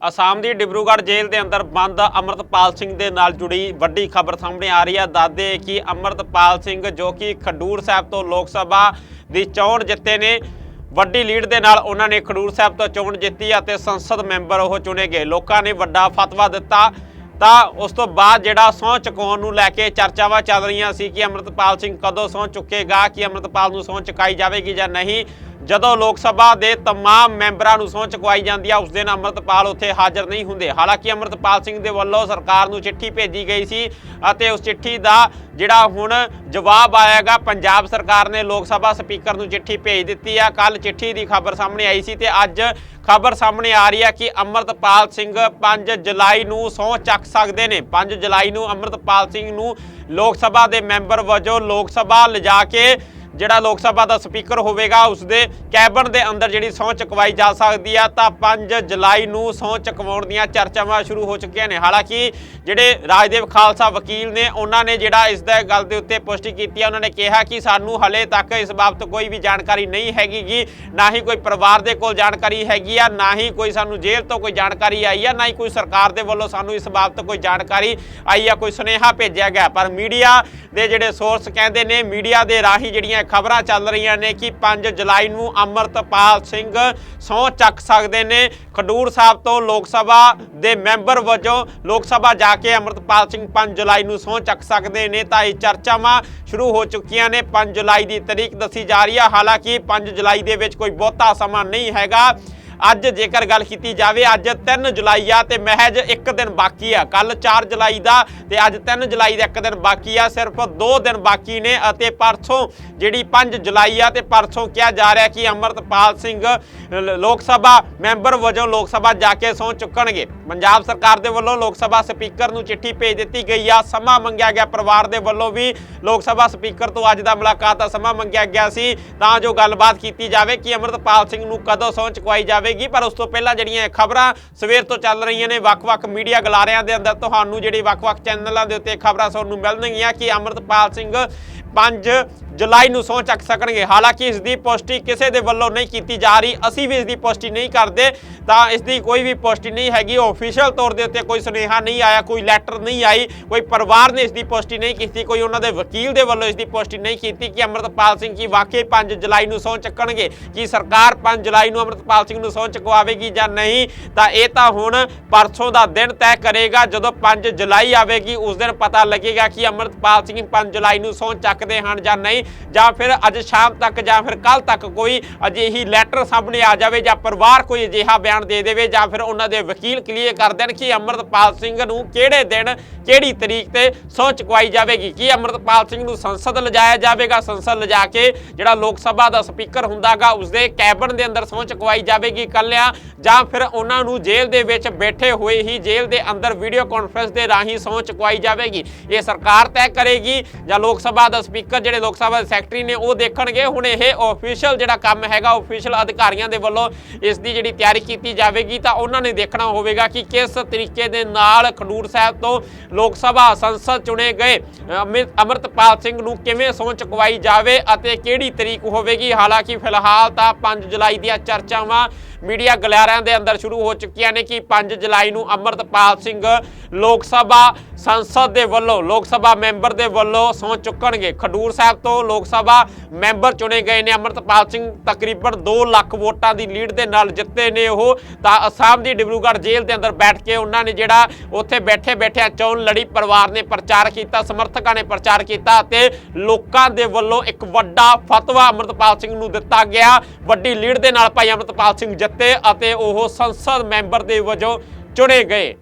ਅਸਾਮ ਦੀ ਡਿਬਰੂਗੜ੍ਹ ਜੇਲ੍ਹ ਦੇ ਅੰਦਰ ਬੰਦ ਅਮਰਤਪਾਲ ਸਿੰਘ ਦੇ ਨਾਲ ਜੁੜੀ ਵੱਡੀ ਖਬਰ ਸਾਹਮਣੇ ਆ ਰਹੀ ਹੈ। ਦੱਸਦੇ ਕਿ ਅਮਰਤਪਾਲ ਸਿੰਘ, ਜੋ ਕਿ ਖਡੂਰ ਸਾਹਿਬ ਤੋਂ ਲੋਕ ਸਭਾ ਦੀ ਚੋਣ ਜਿੱਤੇ ਨੇ, ਵੱਡੀ ਲੀਡ ਦੇ ਨਾਲ ਉਹਨਾਂ ਨੇ ਖਡੂਰ ਸਾਹਿਬ ਤੋਂ ਚੋਣ ਜਿੱਤੀ ਅਤੇ ਸੰਸਦ ਮੈਂਬਰ ਉਹ ਚੁਣੇ ਗਏ। ਲੋਕਾਂ ਨੇ ਵੱਡਾ ਫਤਵਾ ਦਿੱਤਾ। ਤਾਂ ਉਸ ਤੋਂ ਬਾਅਦ ਜਿਹੜਾ ਸਹੁੰ ਚੁਕਾਉਣ ਨੂੰ ਲੈ ਕੇ ਚਰਚਾਵਾਂ ਚੱਲ ਰਹੀਆਂ ਸੀ ਕਿ ਅਮਰਤਪਾਲ ਸਿੰਘ ਕਦੋਂ ਸਹੁੰ ਚੁੱਕੇਗਾ ਕਿ ਅਮਰਤਪਾਲ ਨੂੰ ਸਹੁੰ ਚੁਕਾਈ ਜਾਵੇਗੀ ਜਾਂ ਨਹੀਂ ਜਦੋਂ ਲੋਕ ਸਭਾ ਦੇ तमाम ਮੈਂਬਰਾਂ ਨੂੰ ਸਹੁੰ ਚੁਕਵਾਈ ਜਾਂਦੀ ਆ ਉਸ ਦਿਨ ਅਮਰਤਪਾਲ ਉੱਥੇ ਹਾਜ਼ਰ ਨਹੀਂ ਹੁੰਦੇ ਹਾਲਾਂਕਿ ਅਮਰਤਪਾਲ ਸਿੰਘ ਦੇ ਵੱਲੋਂ ਸਰਕਾਰ ਨੂੰ ਚਿੱਠੀ ਭੇਜੀ ਗਈ ਸੀ ਅਤੇ ਉਸ ਚਿੱਠੀ ਦਾ ਜਿਹੜਾ ਹੁਣ ਜਵਾਬ ਆਏਗਾ ਪੰਜਾਬ ਸਰਕਾਰ ਨੇ ਲੋਕ ਸਭਾ ਸਪੀਕਰ ਨੂੰ ਚਿੱਠੀ ਭੇਜ ਦਿੱਤੀ ਆ ਕੱਲ ਚਿੱਠੀ ਦੀ ਖਬਰ ਸਾਹਮਣੇ ਆਈ ਸੀ ਤੇ ਅੱਜ ਖਬਰ ਸਾਹਮਣੇ ਆ ਰਹੀ ਹੈ ਕਿ ਅਮਰਤਪਾਲ ਸਿੰਘ 5 ਜੁਲਾਈ ਨੂੰ ਸਹੁੰ ਚੱਕ ਸਕਦੇ ਨੇ। 5 ਜੁਲਾਈ ਨੂੰ ਅਮਰਤਪਾਲ ਸਿੰਘ ਨੂੰ ਲੋਕ ਸਭਾ ਦੇ ਮੈਂਬਰ ਵਜੋਂ ਲੋਕ ਸਭਾ ਲਿਜਾ ਕੇ ਜਿਹੜਾ ਲੋਕ ਸਭਾ ਦਾ ਸਪੀਕਰ ਹੋਵੇਗਾ ਉਸ ਦੇ ਕੈਬਨ ਦੇ ਅੰਦਰ ਜਿਹੜੀ ਸਹੁੰ ਚੁਕਵਾਈ ਜਾ ਸਕਦੀ ਆ, ਤਾਂ 5 ਜੁਲਾਈ ਨੂੰ ਸਹੁੰ ਚੁਕਵਾਉਣ ਦੀਆਂ ਚਰਚਾਵਾਂ ਸ਼ੁਰੂ ਹੋ ਚੁੱਕੀਆਂ ਨੇ। ਹਾਲਾਂਕਿ ਜਿਹੜੇ ਰਾਜਦੇਵ ਖਾਲਸਾ ਵਕੀਲ ਨੇ, ਉਹਨਾਂ ਨੇ ਜਿਹੜਾ ਇਸ ਦਾ ਗੱਲ ਦੇ ਉੱਤੇ ਪੁਸ਼ਟੀ ਕੀਤੀ ਹੈ ਉਹਨਾਂ ਨੇ ਕਿਹਾ ਕਿ ਸਾਨੂੰ ਹਲੇ ਤੱਕ ਇਸ ਬਾਬਤ ਕੋਈ ਵੀ ਜਾਣਕਾਰੀ ਨਹੀਂ ਹੈਗੀਗੀ। ਨਾ ਹੀ ਕੋਈ ਪਰਿਵਾਰ ਦੇ ਕੋਲ ਜਾਣਕਾਰੀ ਹੈਗੀ ਆ, ਨਾ ਹੀ ਕੋਈ ਸਾਨੂੰ ਜੇਲ੍ਹ ਤੋਂ ਕੋਈ ਜਾਣਕਾਰੀ ਆਈ ਆ, ਨਾ ਹੀ ਕੋਈ ਸਰਕਾਰ ਦੇ ਵੱਲੋਂ ਸਾਨੂੰ ਇਸ ਬਾਬਤ ਕੋਈ ਜਾਣਕਾਰੀ ਆਈ ਆ, ਕੋਈ ਸੁਨੇਹਾ ਭੇਜਿਆ ਗਿਆ। ਪਰ ਮੀਡੀਆ ਦੇ ਜਿਹੜੇ ਸੋਰਸ ਕਹਿੰਦੇ ਨੇ, ਮੀਡੀਆ ਦੇ ਰਾਹੀਂ ਜਿਹੜੀਆਂ ਖਬਰਾਂ ਚੱਲ ਰਹੀਆਂ ਨੇ ਕਿ 5 ਜੁਲਾਈ ਨੂੰ ਅਮਰਤਪਾਲ ਸਿੰਘ ਸਹੁੰ ਚੱਕ ਸਕਦੇ ਨੇ। ਖਡੂਰ ਸਾਹਿਬ ਤੋਂ ਲੋਕ ਸਭਾ ਦੇ ਮੈਂਬਰ ਵਜੋਂ ਲੋਕ ਸਭਾ ਜਾ ਕੇ ਅਮਰਤਪਾਲ ਸਿੰਘ 5 ਜੁਲਾਈ ਨੂੰ ਸਹੁੰ ਚੱਕ ਸਕਦੇ ਨੇ ਤਾਂ ਇਹ ਚਰਚਾਵਾਂ ਸ਼ੁਰੂ ਹੋ ਚੁੱਕੀਆਂ ਨੇ। 5 ਜੁਲਾਈ ਦੀ ਤਰੀਕ ਦੱਸੀ ਜਾ ਰਹੀ ਹੈ ਹਾਲਾਂਕਿ 5 ਜੁਲਾਈ ਦੇ ਵਿੱਚ ਕੋਈ ਬਹੁਤਾ ਸਮਾਂ ਨਹੀਂ ਹੈਗਾ। ਅੱਜ ਜੇਕਰ ਗੱਲ ਕੀਤੀ ਜਾਵੇ, ਅੱਜ 3 ਜੁਲਾਈ ਆ ਤੇ ਮਹਿਜ ਇੱਕ ਦਿਨ ਬਾਕੀ ਆ। ਕੱਲ 4 ਜੁਲਾਈ ਦਾ ਤੇ ਅੱਜ 3 ਜੁਲਾਈ ਦਾ ਇੱਕ ਦਿਨ ਬਾਕੀ ਆ, ਸਿਰਫ 2 ਦਿਨ ਬਾਕੀ ਨੇ ਅਤੇ ਪਰਸੋਂ ਜਿਹੜੀ 5 ਜੁਲਾਈ ਆ ਤੇ ਪਰਸੋਂ ਕਿਹਾ ਜਾ ਰਿਹਾ ਕਿ ਅਮਰਤਪਾਲ ਸਿੰਘ ਲੋਕ ਸਭਾ ਮੈਂਬਰ ਵਜੋਂ ਲੋਕ ਸਭਾ ਜਾ ਕੇ ਸਹੁੰ ਚੁੱਕਣਗੇ। ਪੰਜਾਬ ਸਰਕਾਰ ਦੇ ਵੱਲੋਂ ਲੋਕ ਸਭਾ ਸਪੀਕਰ ਨੂੰ ਚਿੱਠੀ ਭੇਜ ਦਿੱਤੀ ਗਈ ਆ। ਸਮਾਂ ਮੰਗਿਆ ਗਿਆ ਪਰਿਵਾਰ ਦੇ ਵੱਲੋਂ ਵੀ। ਲੋਕ ਸਭਾ ਸਪੀਕਰ ਤੋਂ ਅੱਜ ਦਾ ਮੁਲਾਕਾਤ ਦਾ ਸਮਾਂ ਮੰਗਿਆ ਗਿਆ ਸੀ। ਤਾਂ ਜੋ ਗੱਲਬਾਤ ਕੀਤੀ ਜਾਵੇ ਕਿ ਅਮਰਤਪਾਲ ਸਿੰਘ ਨੂੰ ਕਦੋਂ ਸਹੁੰ ਚੁਕਵਾਈ ਜਾਵੇ। ਜਾਵੇਗੀ, ਪਰ ਉਸ ਤੋਂ ਪਹਿਲਾਂ ਜਿਹੜੀਆਂ ਖਬਰਾਂ ਸਵੇਰ ਤੋਂ ਚੱਲ ਰਹੀਆਂ ਨੇ, ਵੱਖ-ਵੱਖ ਮੀਡੀਆ ਗਲਾਰਿਆਂ ਦੇ ਅੰਦਰ ਤੁਹਾਨੂੰ ਜਿਹੜੀ ਵੱਖ-ਵੱਖ ਚੈਨਲਾਂ ਦੇ ਉੱਤੇ ਖਬਰਾਂ ਸੁਣਨ ਨੂੰ ਮਿਲਣਗੀਆਂ ਕਿ ਅਮਰਤਪਾਲ ਸਿੰਘ 5 ਜੁਲਾਈ ਨੂੰ ਸਹੁੰ ਚੱਕ ਸਕਣਗੇ। ਹਾਲਾਂਕਿ ਇਸ ਦੀ ਪੁਸ਼ਟੀ ਕਿਸੇ ਦੇ ਵੱਲੋਂ ਨਹੀਂ ਕੀਤੀ ਜਾ ਰਹੀ, ਅਸੀਂ ਵੀ ਇਸ ਦੀ ਪੁਸ਼ਟੀ ਨਹੀਂ ਕਰਦੇ, ਤਾਂ ਇਸ ਦੀ ਕੋਈ ਵੀ ਪੁਸ਼ਟੀ ਨਹੀਂ ਹੈਗੀ। ਅਫੀਸ਼ੀਅਲ ਤੌਰ ਦੇ ਉੱਤੇ ਕੋਈ ਸੁਨੇਹਾ ਨਹੀਂ ਆਇਆ, ਕੋਈ ਲੈਟਰ ਨਹੀਂ ਆਈ, ਕੋਈ ਪਰਿਵਾਰ ਨੇ ਇਸ ਦੀ ਪੁਸ਼ਟੀ ਨਹੀਂ ਕੀਤੀ, ਕੋਈ ਉਹਨਾਂ ਦੇ ਵਕੀਲ ਦੇ ਵੱਲੋਂ ਇਸ ਦੀ ਪੁਸ਼ਟੀ ਨਹੀਂ ਕੀਤੀ ਕਿ ਅਮਰਤਪਾਲ ਸਿੰਘ ਕੀ ਵਾਕਈ 5 ਜੁਲਾਈ ਨੂੰ ਸਹੁੰ ਚੱਕਣਗੇ, ਕਿ ਸਰਕਾਰ 5 ਜੁਲਾਈ ਨੂੰ ਅਮਰਤਪਾਲ ਸਿੰਘ ਨੂੰ ਸਹੁੰ ਚੁਕਵਾਵੇਗੀ ਜਾਂ ਨਹੀਂ, ਤਾਂ ਇਹ ਤਾਂ ਹੁਣ ਪਰਸੋਂ ਦਾ ਦਿਨ ਤੈਅ ਕਰੇਗਾ। ਜਦੋਂ 5 ਜੁਲਾਈ ਆਵੇਗੀ, ਉਸ ਦਿਨ ਪਤਾ ਲੱਗੇਗਾ ਕਿ ਅਮਰਤਪਾਲ ਸਿੰਘ 5 ਜੁਲਾਈ ਨੂੰ ਸਹੁੰ ਚੱਕਦੇ ਹਨ ਜਾਂ ਨਹੀਂ, ਜਾਂ ਫਿਰ ਅੱਜ ਸ਼ਾਮ ਤੱਕ ਜਾਂ ਫਿਰ ਕੱਲ ਤੱਕ ਕੋਈ ਅਜਿਹੀ ਲੈਟਰ ਸਾਹਮਣੇ ਆ ਜਾਵੇ ਜਾਂ ਪਰਿਵਾਰ ਕੋਈ ਅਜਿਹਾ ਬਿਆਨ ਦੇ ਦੇਵੇ ਜਾਂ ਫਿਰ ਉਹਨਾਂ ਦੇ ਵਕੀਲ ਕਲੀਅਰ ਕਰ ਦੇਣ ਕਿ ਅਮਰਤਪਾਲ ਸਿੰਘ ਨੂੰ ਕਿਹੜੇ ਦਿਨ, ਕਿਹੜੀ ਤਰੀਕ ਤੇ ਸਹੁੰ ਚੁਕਵਾਈ ਜਾਵੇਗੀ। ਕੀ ਅਮਰਤਪਾਲ ਸਿੰਘ ਨੂੰ ਸੰਸਦ ਲਿਜਾਇਆ ਜਾਵੇਗਾ? ਸੰਸਦ ਲਿਜਾ ਕੇ ਜਿਹੜਾ ਲੋਕ ਸਭਾ ਦਾ ਸਪੀਕਰ ਹੁੰਦਾਗਾ, ਉਸਦੇ ਕੈਬਨ ਦੇ ਅੰਦਰ ਸਹੁੰ ਚੁਕਵਾਈ ਜਾਵੇਗੀ। ਕੱਲਿਆਂ ਜਾਂ ਫਿਰ ਉਹਨਾਂ ਨੂੰ ਜੇਲ੍ਹ ਦੇ ਵਿੱਚ ਬੈਠੇ ਹੋਏ ਹੀ ਜੇਲ੍ਹ ਦੇ ਅੰਦਰ ਵੀਡੀਓ ਕਾਨਫਰੰਸ ਦੇ ਰਾਹੀਂ ਸਹੁੰ ਚੁਕਵਾਈ ਜਾਵੇਗੀ। ਇਹ ਸਰਕਾਰ ਤੈਅ ਕਰੇਗੀ। ਜਾਂ ਲੋਕ ਸਭਾ ਦਾ ਸਪੀਕਰ ਜਿਹੜੇ ਲੋਕ ਸਭਾ ਦੇ ਸੈਕਟਰੀ ਨੇ ਉਹ ਦੇਖਣਗੇ। ਹੁਣ ਇਹ ਆਫੀਸ਼ੀਅਲ ਜਿਹੜਾ ਕੰਮ ਹੈਗਾ ਆਫੀਸ਼ੀਅਲ ਅਧਿਕਾਰੀਆਂ ਦੇ ਵੱਲੋਂ ਇਸ ਦੀ ਜਿਹੜੀ ਤਿਆਰੀ ਕੀਤੀ ਜਾਵੇਗੀ ਤਾਂ ਉਹਨਾਂ ਨੇ ਦੇਖਣਾ ਹੋਵੇਗਾ ਕਿ ਕਿਸ ਤਰੀਕੇ ਦੇ ਨਾਲ ਖਡੂਰ ਸਾਹਿਬ ਤੋਂ ਲੋਕ ਸਭਾ ਸੰਸਦ ਚੁਣੇ ਗਏ। ਅਮਿਤ- ਅਮਰਤਪਾਲ ਸਿੰਘ ਨੂੰ ਕਿਵੇਂ ਸਹੁੰ ਚੁਕਵਾਈ ਜਾਵੇ ਅਤੇ ਕਿਹੜੀ ਤਰੀਕ ਹੋਵੇਗੀ? ਹਾਲਾਂਕਿ ਫਿਲਹਾਲ ਤਾਂ 5 ਜੁਲਾਈ ਦੀਆਂ ਚਰਚਾਵਾਂ ਮੀਡੀਆ ਗਲਿਆਰਿਆਂ ਦੇ ਅੰਦਰ ਸ਼ੁਰੂ ਹੋ ਚੁੱਕੀਆਂ ਨੇ ਕਿ 5 ਜੁਲਾਈ ਨੂੰ ਅਮਰਤਪਾਲ ਸਿੰਘ ਲੋਕ ਸਭਾ ਸੰਸਦ ਦੇ ਵੱਲੋਂ, ਲੋਕ ਸਭਾ ਮੈਂਬਰ ਦੇ ਵੱਲੋਂ ਸਹੁੰ ਚੁੱਕਣਗੇ। ਖਡੂਰ ਸਾਹਿਬ ਤੋਂ ਲੋਕ ਸਭਾ ਮੈਂਬਰ ਚੁਣੇ ਗਏ ਨੇ। ਅਮਰਤਪਾਲ ਸਿੰਘ ਤਕਰੀਬਨ 2 ਲੱਖ ਵੋਟਾਂ ਦੀ ਲੀਡ ਦੇ ਨਾਲ ਜਿੱਤੇ ਨੇ ਉਹ। ਤਾਂ ਅਸਾਮ ਦੀ ਡਿਬਰੂਗੜ੍ਹ ਜੇਲ੍ਹ ਦੇ ਅੰਦਰ ਬੈਠ ਕੇ ਉਹਨਾਂ ਨੇ ਜਿਹੜਾ ਉੱਥੇ ਬੈਠੇ ਬੈਠਿਆਂ ਚੋਣ ਲੜੀ ਪਰਿਵਾਰ ਨੇ ਪ੍ਰਚਾਰ ਕੀਤਾ, ਸਮਰਥਕਾਂ ਨੇ ਪ੍ਰਚਾਰ ਕੀਤਾ ਅਤੇ ਲੋਕਾਂ ਦੇ ਵੱਲੋਂ ਇੱਕ ਵੱਡਾ ਫਤਵਾ ਅਮਰਤਪਾਲ ਸਿੰਘ ਨੂੰ ਦਿੱਤਾ ਗਿਆ। ਵੱਡੀ ਲੀਡ ਦੇ ਨਾਲ ਭਾਈ ਅਮਰਤਪਾਲ ਸਿੰਘ ਜਿੱਤੇ ਅਤੇ ਉਹ ਸੰਸਦ ਮੈਂਬਰ ਦੇ ਵਜੋਂ ਚੁਣੇ ਗਏ।